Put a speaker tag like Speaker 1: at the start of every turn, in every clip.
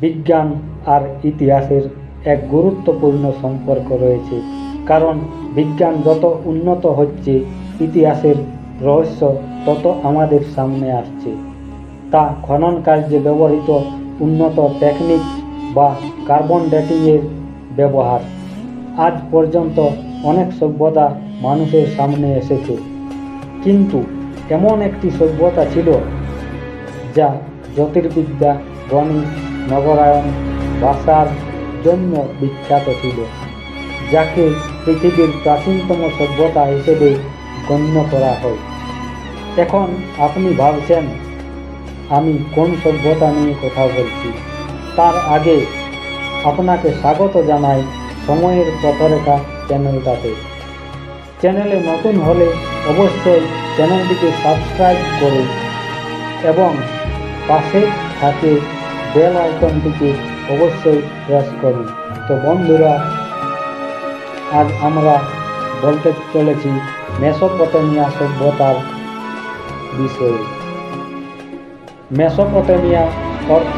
Speaker 1: বিজ্ঞান আর ইতিহাসের এক গুরুত্বপূর্ণ সম্পর্ক রয়েছে। কারণ বিজ্ঞান যত উন্নত হচ্ছে, ইতিহাসের রহস্য তত আমাদের সামনে আসছে। তা খনন কার্যে ব্যবহৃত উন্নত টেকনিক বা কার্বন ডেটিংয়ের ব্যবহার। আজ পর্যন্ত অনেক সভ্যতা মানুষের সামনে এসেছে। কিন্তু এমন একটি সভ্যতা ছিল, যা জ্যোতির্বিদ্যা, গণিত নগরায়ন ভাষার জন্য বিখ্যাত ছিল, যাকে পৃথিবীর প্রাচীনতম সভ্যতা হিসেবে গণ্য করা হয়। এখন আপনি ভাবছেন, আমি কোন সভ্যতা নিয়ে কথা বলছি? তার আগে আপনাকে স্বাগত জানাই সময়ের পথরেখা চ্যানেলটাতে। চ্যানেলে নতুন হলে অবশ্যই চ্যানেলটিকে সাবস্ক্রাইব করুন এবং পাশে থাকে বেল আইকনটিকে অবশ্যই প্রেস করুন। তো বন্ধুরা, আজ আমরা বলতে চলেছি মেসোপটেমিয়া সভ্যতার বিষয়ে। মেসোপটেমিয়া অর্থ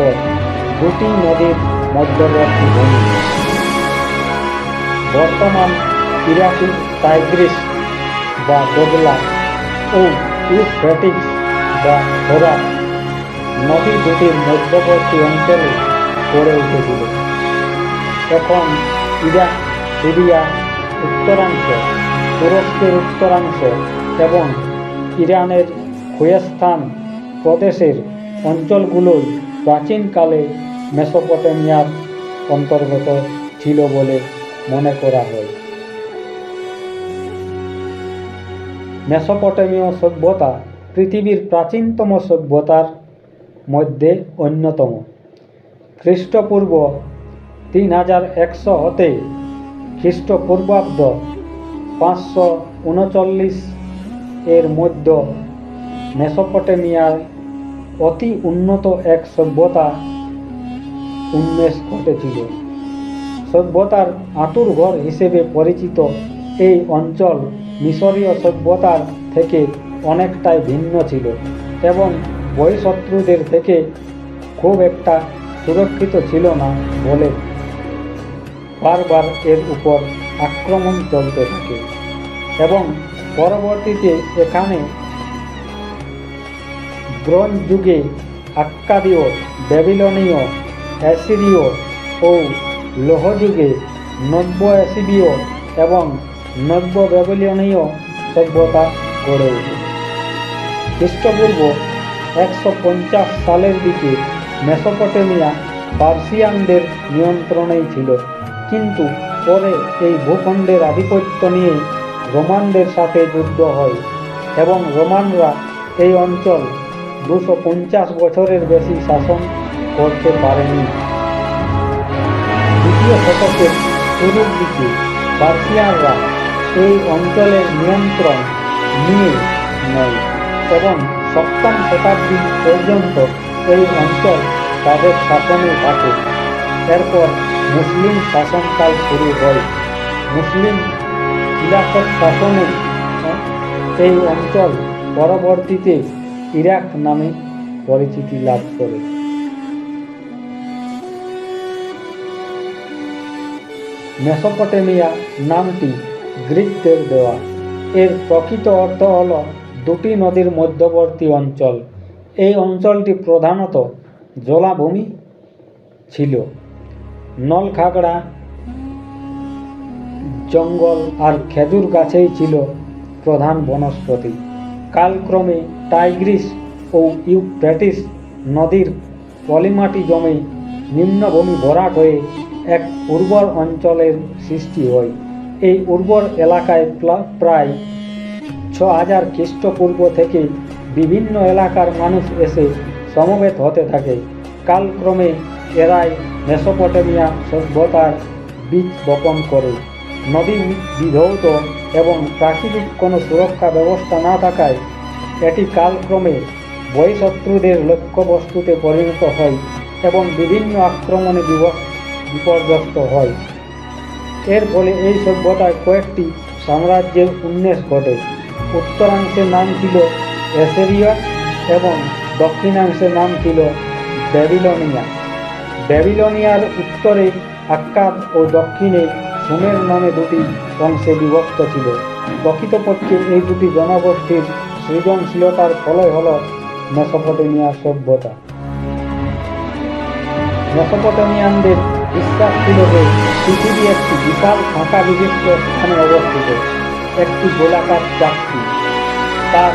Speaker 1: দুটি নদীর মধ্যবর্তী ভূমি। বর্তমান ইরাকি টাইগ্রিস বা দোদলা ও ইউফ্রেটিক্স বা ফোরাট নদী দুটির মধ্যবর্তী অঞ্চলে গড়ে উঠেছিল। এখন ইরাক, সিরিয়া, উত্তরাংশ, তুরস্কের উত্তরাংশ এবং ইরানের খুয়েস্তান প্রদেশের অঞ্চলগুলোই প্রাচীনকালে মেসোপটেমিয়ার অন্তর্গত ছিল বলে মনে করা হয়। মেসোপটেমীয় সভ্যতা পৃথিবীর প্রাচীনতম সভ্যতার মধ্যে অন্যতম। খ্রিস্টপূর্ব তিন হাজার একশো হতে খ্রিস্টপূর্বাব্দ পাঁচশো উনচল্লিশ এর মধ্য মেসোপটেমিয়ায় অতি উন্নত এক সভ্যতা উন্মেষ ঘটেছিল। সভ্যতার আঁতুর ঘর হিসেবে পরিচিত এই অঞ্চল মিশরীয় সভ্যতার থেকে অনেকটাই ভিন্ন ছিল এবং বহিঃশত্রুদের থেকে খুব একটা সুরক্ষিত ছিল না বলে বারবার এর উপর আক্রমণ চলতে থাকে এবং পরবর্তীতে এখানে ব্রোঞ্জ যুগে আক্কাদীয়, ব্যাবিলনীয়, অ্যাসিরীয় ও লোহযুগে নব্য অ্যাসিরীয় এবং নব্য ব্যাবিলনীয় সভ্যতা গড়ে ওঠে খ্রিস্টপূর্ব একশো পঞ্চাশ সালের দিকে মেসোপটেমিয়া পার্সিয়ানদের নিয়ন্ত্রণেই ছিল। কিন্তু পরে এই ভূখণ্ডের আধিপত্য নিয়ে রোমানদের সাথে যুদ্ধ হয় এবং রোমানরা এই অঞ্চল দুশো পঞ্চাশ বছরের বেশি শাসন করতে পারেনি। দ্বিতীয় শতকের শুরুর দিকে পার্সিয়ানরা এই অঞ্চলের নিয়ন্ত্রণ নিয়ে নেয় এবং সপ্তম শতাব্দী পর্যন্ত এই অঞ্চল তাদের শাসনে থাকে। এরপর মুসলিম শাসনকাল শুরু হয়। মুসলিম খিলাফত শাসনে এই অঞ্চল পরবর্তীতে ইরাক নামে পরিচিতি লাভ করে। মেসোপটেমিয়া নামটি গ্রিকদের দেওয়া। এর প্রকৃত অর্থ হল দুটি নদীর মধ্যবর্তী অঞ্চল। এই অঞ্চলটি প্রধানত জলাভূমি ছিল। নলখাগড়া, জঙ্গল আর খেজুর গাছেই ছিল প্রধান বনস্পতি। কালক্রমে টাইগ্রিস ও ইউফ্রেটিস নদীর পলিমাটি জমে নিম্নভূমি ভরাট হয়ে এক উর্বর অঞ্চলের সৃষ্টি হয়। এই উর্বর এলাকায় প্রায় ছ হাজার খ্রিস্টপূর্ব থেকে বিভিন্ন এলাকার মানুষ এসে সমবেত হতে থাকে। কালক্রমে এরাই মেসোপটেমিয়া সভ্যতার বীজ বপন করে। নদী বিধৌত এবং প্রাকৃতিক কোনো সুরক্ষা ব্যবস্থা না থাকায় এটি কালক্রমে বহিঃশত্রুদের লক্ষ্যবস্তুতে পরিণত হয় এবং বিভিন্ন আক্রমণে বিপর্যস্ত হয়। এর ফলে এই সভ্যতায় কয়েকটি সাম্রাজ্যের উন্মেষ ঘটে। উত্তরাংশের নাম ছিল এসেরিয়া এবং দক্ষিণাংশের নাম ছিল ব্যাবিলনিয়া। ব্যাবিলনিয়ার উত্তরে আক্কাদ ও দক্ষিণে সুমের নামে দুটি অংশে বিভক্ত ছিল। প্রকৃতপক্ষে এই দুটি জনগোষ্ঠীর সৃজনশীলতার ফলই হল মেসোপটেমিয়া সভ্যতা। মেসোপটেমিয়ানদের বিশ্বাস ছিল যে পৃথিবী একটি বিশাল ফাঁকা বিশিষ্ট স্থানে অবস্থিত। একটি গোলাকার চাকতি তার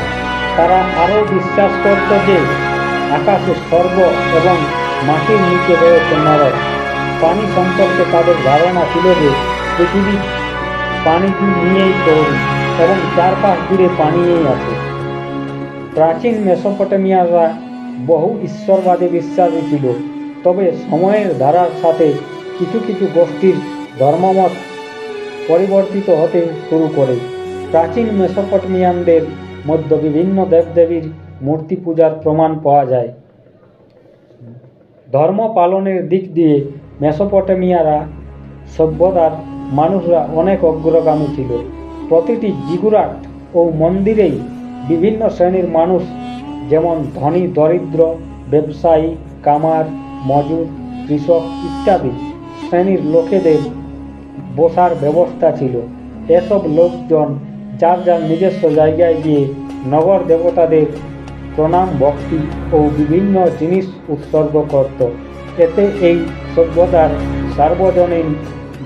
Speaker 1: তারা আরও বিশ্বাস করত যে আকাশে স্বর্গ এবং মাটির নিচে রয়েছে নরক। পানি সম্পর্কে তাদের ধারণা ছিল যে পৃথিবী পানি নিয়েই তৈরি এবং চারপাশ জুড়ে পানি পানিই আছে। প্রাচীন মেসোপটেমিয়ারা বহু ঈশ্বরবাদী বিশ্বাসী ছিল, তবে সময়ের ধারার সাথে কিছু কিছু গোষ্ঠীর ধর্মমত পরিবর্তিত হতে শুরু করে। প্রাচীন মেসোপটেমিয়ানদের মধ্যে বিভিন্ন দেবদেবীর মূর্তি পূজার প্রমাণ পাওয়া যায়। ধর্ম পালনের দিক দিয়ে মেসোপটেমিয়ারা সভ্যতার মানুষরা অনেক অগ্রগামী ছিল। প্রতিটি জিগুরাট ও মন্দিরেই বিভিন্ন শ্রেণির মানুষ, যেমন ধনী, দরিদ্র, ব্যবসায়ী, কামার, মজুর, কৃষক ইত্যাদি শ্রেণির লোকেদের বসার ব্যবস্থা ছিল। এসব লোকজন যার যার নিজস্ব জায়গায় গিয়ে নগর দেবতাদের প্রণাম, ভক্তি ও বিভিন্ন জিনিস উৎসর্গ করত। এতে এই সভ্যতার সার্বজনীন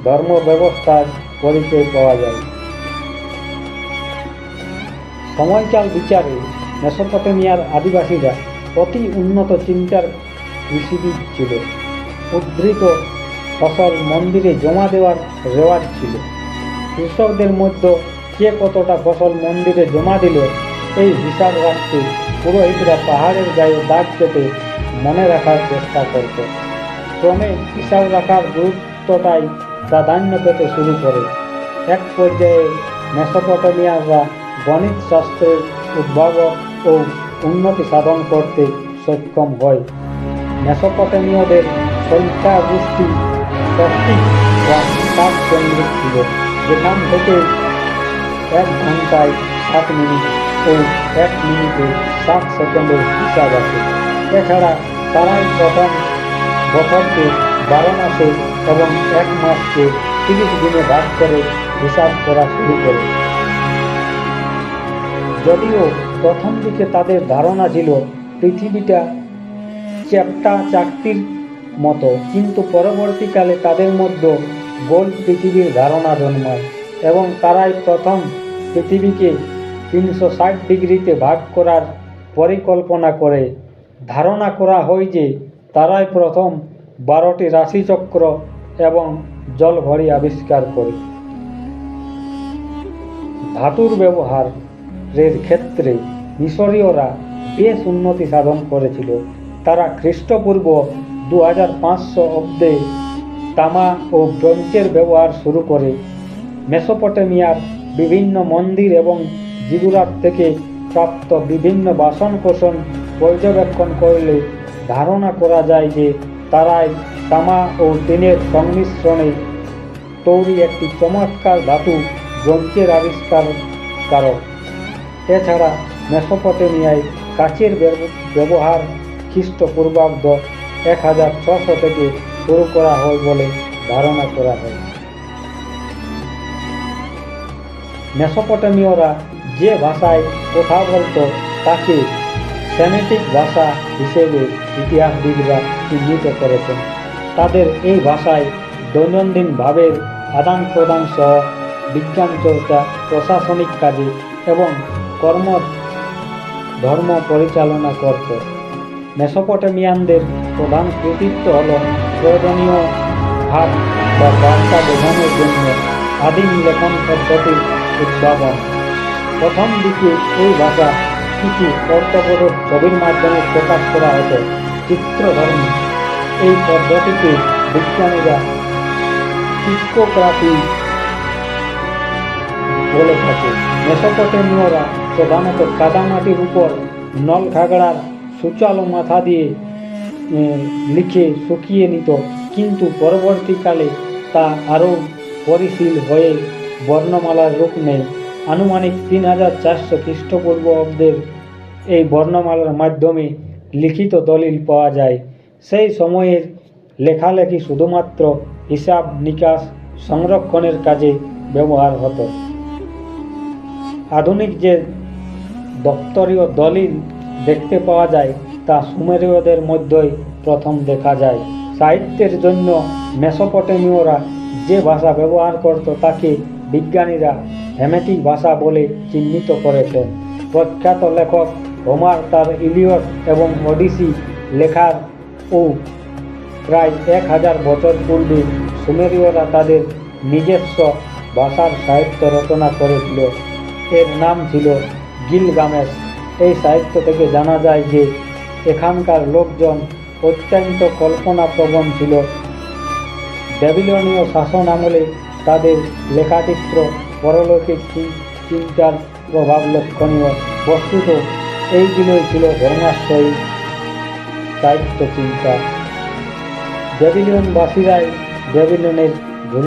Speaker 1: ধর্ম ব্যবস্থার পরিচয় পাওয়া যায়। সময়কাল বিচারে মেসোপটেমিয়ার আদিবাসীরা অতি উন্নত চিন্তার কৃষিবিদ ছিল। উদ্ধৃত ফসল মন্দিরে জমা দেওয়ার রেওয়াজ ছিল। কৃষকদের মধ্যে কে কতটা ফসল মন্দিরে জমা দিল, এই হিসাব রাখতে পুরোহিতরা পাহাড়ের গায়ে দাগ কেটে মনে রাখার চেষ্টা করত। ক্রমে হিসাব রাখার গুরুত্বটাই প্রাধান্য পেতে শুরু করে। এক পর্যায়ে মেসোপটেমিয়ানরা গণিত শাস্ত্রের উদ্ভাবক ও উন্নতি সাধন করতে সক্ষম হয়। মেসোপটেমীয়দের সংখ্যা গোষ্ঠী ষষ্ঠী বা কেন্দ্রিক ছিল। যেখান থেকে এক ঘন্টায় সাত মিনিট ও এক মিনিটে সাত সেকেন্ডের হিসাব আছে। এছাড়া তারাই প্রথম বছরকে বারো মাসে এবং এক মাসকে তিরিশ দিনে ভাগ করে হিসাব করা শুরু করে। যদিও প্রথম দিকে তাদের ধারণা ছিল পৃথিবীটা চ্যাপ্টা চাকতির মতো, কিন্তু পরবর্তীকালে তাদের মধ্যে গোল পৃথিবীর ধারণা জন্মায়। এবং তারাই প্রথম পৃথিবীকে তিনশো ষাট ডিগ্রিতে ভাগ করার পরিকল্পনা করে। ধারণা করা হয় যে তারাই প্রথম বারোটি রাশিচক্র এবং জলঘড়ি আবিষ্কার করে। ধাতুর ব্যবহারের ক্ষেত্রে মিশরীয়রা বেশ উন্নতি সাধন করেছিল। তারা খ্রিস্টপূর্ব দু হাজার পাঁচশো অব্দে তামা ও ব্রঞ্চের ব্যবহার শুরু করে। মেসোপটেমিয়ার বিভিন্ন মন্দির এবং জিগুরাট থেকে প্রাপ্ত বিভিন্ন বাসনকোসন পর্যবেক্ষণ করলে ধারণা করা যায় যে তারাই তামা ও টিনের সংমিশ্রণে তৈরি একটি চমৎকার ধাতু ব্রঞ্চের আবিষ্কার কারক। এছাড়া মেসোপটেমিয়ায় কাচের ব্যব- ব্যবহার খ্রিস্টপূর্বাব্দ এক হাজার ছশো থেকে শুরু করা হয় বলে ধারণা করা হয়। মেসোপটেমীয়রা যে ভাষায় কথা বলতো, তাকে সেমেটিক ভাষা হিসেবে ইতিহাসবিদরা চিহ্নিত করেছেন। তাদের এই ভাষায় দৈনন্দিন ভাবের আদান প্রদান সহ বিজ্ঞান চর্চা, প্রশাসনিক কাজে এবং কর্ম, ধর্ম পরিচালনা করত। মেসোপটেমিয়ানদের প্রধান কৃতিত্ব হল প্রয়োজনীয় ভাব বা বার্তা বোঝানোর জন্য আদিম লেখন পদ্ধতির উদ্ভাবন প্রথম দিকে এই ভাষা কিছু অর্থবোধক ছবির মাধ্যমে প্রকাশ করা হতো, চিত্রধর্মী। এই পদ্ধতিকে বিজ্ঞানীরা টিপোগ্রাফি বলে থাকে, মেসোপটেমীয়রা প্রধানত কাদামাটির উপর নল খাগড়ার সুচালো মাথা দিয়ে লিখে শুকিয়ে নিত। কিন্তু পরবর্তীকালে তা আরও পরিশীল হয়ে বর্ণমালার রূপ নেই। আনুমানিক তিন হাজার চারশো খ্রিস্টপূর্ব অব্দের এই বর্ণমালার মাধ্যমে লিখিত দলিল পাওয়া যায়। সেই সময়ের লেখালেখি শুধুমাত্র হিসাব নিকাশ সংরক্ষণের কাজে ব্যবহার হতো। আধুনিক যে দপ্তরীয় দলিল দেখতে পাওয়া যায়, তা সুমেরীয়দের মধ্যেই প্রথম দেখা যায়। সাহিত্যের জন্য মেসোপটেমীয়রা যে ভাষা ব্যবহার করত, তাকে বিজ্ঞানীরা হেমেটিক ভাষা বলে চিহ্নিত করেছেন। প্রখ্যাত লেখক হোমার তার ইলিয়ট এবং ওডিসি লেখার ও প্রায় এক হাজার বছর পূর্বে সুমেরীয়রা তাদের নিজস্ব ভাষার সাহিত্য রচনা করেছিল। এর নাম ছিল গিলগামেশ। এই সাহিত্য থেকে জানা যায় যে এখানকার লোকজন অত্যন্ত কল্পনাপ্রবণ ছিল। ব্যাবিলনীয় শাসন আমলে তাদের লেখাচিত্র পরলৌকিক চিন্তার প্রভাব লক্ষণীয় বস্তুত। এইগুলোই ছিল ধর্মাশ্রয়ী সাহিত্য চিন্তা ব্যাবিলনবাসীরাই ব্যাবিলনের